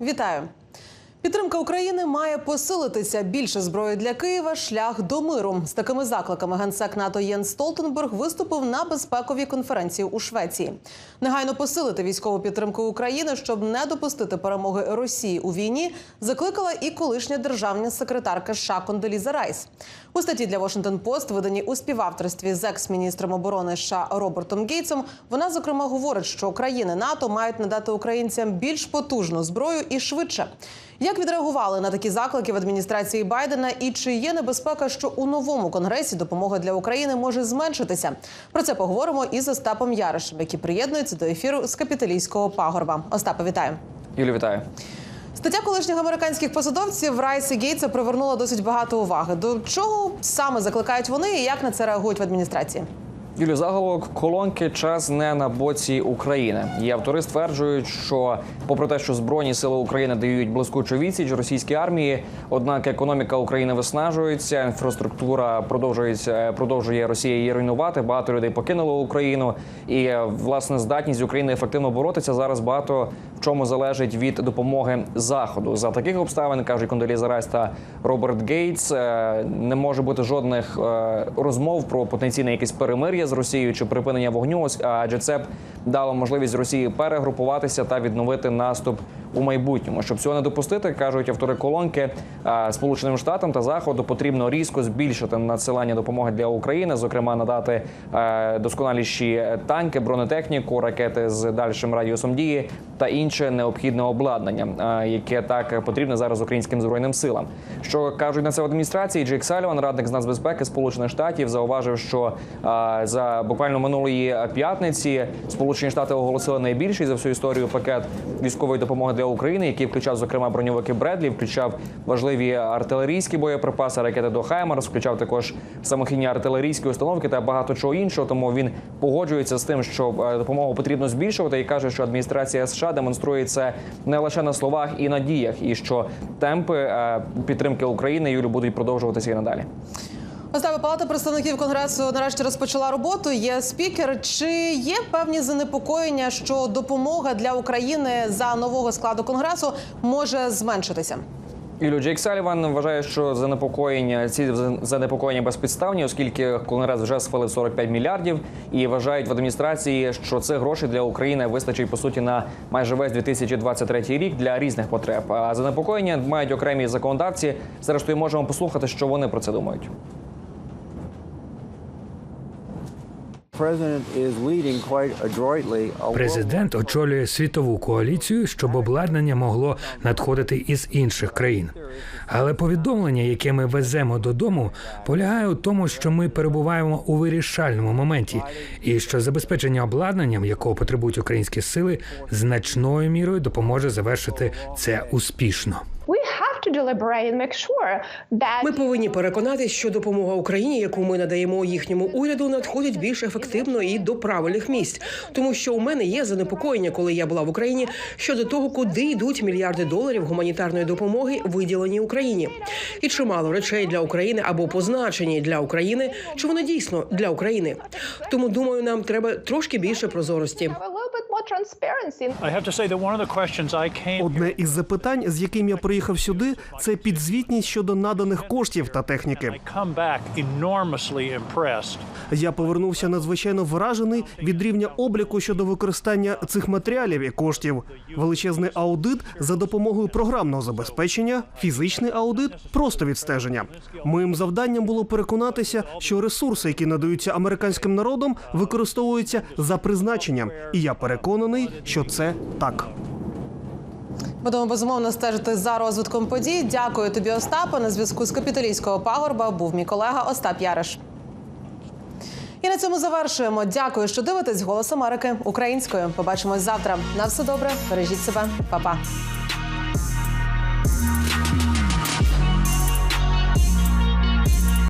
Вітаю. Підтримка України має посилитися. Більше зброї для Києва шлях до миру. З такими закликами генсек НАТО Єн Столтенберг виступив на безпековій конференції у Швеції. Негайно посилити військову підтримку України, щоб не допустити перемоги Росії у війні, закликала і колишня державна секретарка США Кондоліза Райс. У статті для Washington Post, виданій у співавторстві з екс-міністром оборони США Робертом Гейтсом, вона зокрема говорить, що країни НАТО мають надати українцям більш потужну зброю і швидше. Як відреагували на такі заклики в адміністрації Байдена, і чи є небезпека, що у новому конгресі допомога для України може зменшитися? Про це поговоримо із Остапом Яришем, який приєднується до ефіру з капіталійського пагорба. Остапе, вітаю. Юлі, вітаю. Стаття колишніх американських посадовців Райс і Гейтса привернула досить багато уваги. До чого саме закликають вони і як на це реагують в адміністрації? Юлі, заголовок колонки час не на боці України. Її автори стверджують, що попри те, що збройні сили України дають блискучу відсіч російській армії, однак економіка України виснажується, інфраструктура продовжується продовжує Росія її руйнувати. Багато людей покинуло Україну, і е, власне здатність України ефективно боротися зараз багато в чому залежить від допомоги заходу. За таких обставин кажуть Кондоліза Райс та Роберт Гейтс. е, Не може бути жодних е, розмов про потенційне якесь перемир'я з Росією чи припинення вогню, адже це б дало можливість Росії перегрупуватися та відновити наступ у майбутньому. Щоб цього не допустити, кажуть автори колонки Сполученим Штатам та Заходу потрібно різко збільшити надсилання допомоги для України, зокрема надати досконаліші танки, бронетехніку, ракети з дальшим радіусом дії та інше необхідне обладнання, яке так потрібне зараз українським збройним силам. Що кажуть на це в адміністрації, Джейк Саліван, радник з нацбезпеки Сполучених Штатів, зауважив, що за буквально минулої п'ятниці Сполучені Штати оголосили найбільший за всю історію пакет військової допомоги для України, який включав зокрема броньовики Бредлі, включав важливі артилерійські боєприпаси, ракети до Хаймарс, включав також самохідні артилерійські установки та багато чого іншого. Тому він погоджується з тим, що е, допомогу потрібно збільшувати, і каже, що адміністрація США демонструє це не лише на словах і на діях, і що темпи е, підтримки України Юлю будуть продовжуватися і надалі. Остапе, Палата представників конгресу нарешті розпочала роботу. Є спікер. Чи є певні занепокоєння, що допомога для України за нового складу конгресу може зменшитися? Ілю Джейк Саліван вважає, що занепокоєння ці занепокоєння безпідставні, оскільки конгрес вже схвалив 45 мільярдів, і вважають в адміністрації, що цих грошей для України вистачить по суті на майже весь 2023 рік для різних потреб. А занепокоєння мають окремі законодавці. Зрештою, можемо послухати, що вони про це думають. Президент очолює світову коаліцію, щоб обладнання могло надходити із інших країн. Але повідомлення, яке ми веземо додому, полягає у тому, що ми перебуваємо у вирішальному моменті, і що забезпечення обладнанням, якого потребують українські сили, значною мірою допоможе завершити це успішно. Ми повинні переконатись, що допомога Україні, яку ми надаємо їхньому уряду, надходить більш ефективно і до правильних місць. Тому що у мене є занепокоєння, коли я була в Україні щодо того, куди йдуть мільярди доларів гуманітарної допомоги, виділені Україні, і чимало речей для України або позначені для України, чи вони дійсно для України. Тому думаю, нам треба трошки більше прозорості. Одне із запитань, з яким я приїхав сюди, це підзвітність щодо наданих коштів та техніки. Я повернувся надзвичайно вражений від рівня обліку щодо використання цих матеріалів і коштів. Величезний аудит за допомогою програмного забезпечення, фізичний аудит, просто відстеження. Моїм завданням було переконатися, що ресурси, які надаються американським народом, використовуються за призначенням, і я переконаний, що це так. Будемо безумовно стежити за розвитком подій. Дякую тобі, Остапа. На зв'язку з Капітолійського пагорба був мій колега Остап Яриш. І на цьому завершуємо. Дякую, що дивитесь Голос Америки українською. Побачимось завтра. На все добре. Бережіть себе, Па-па.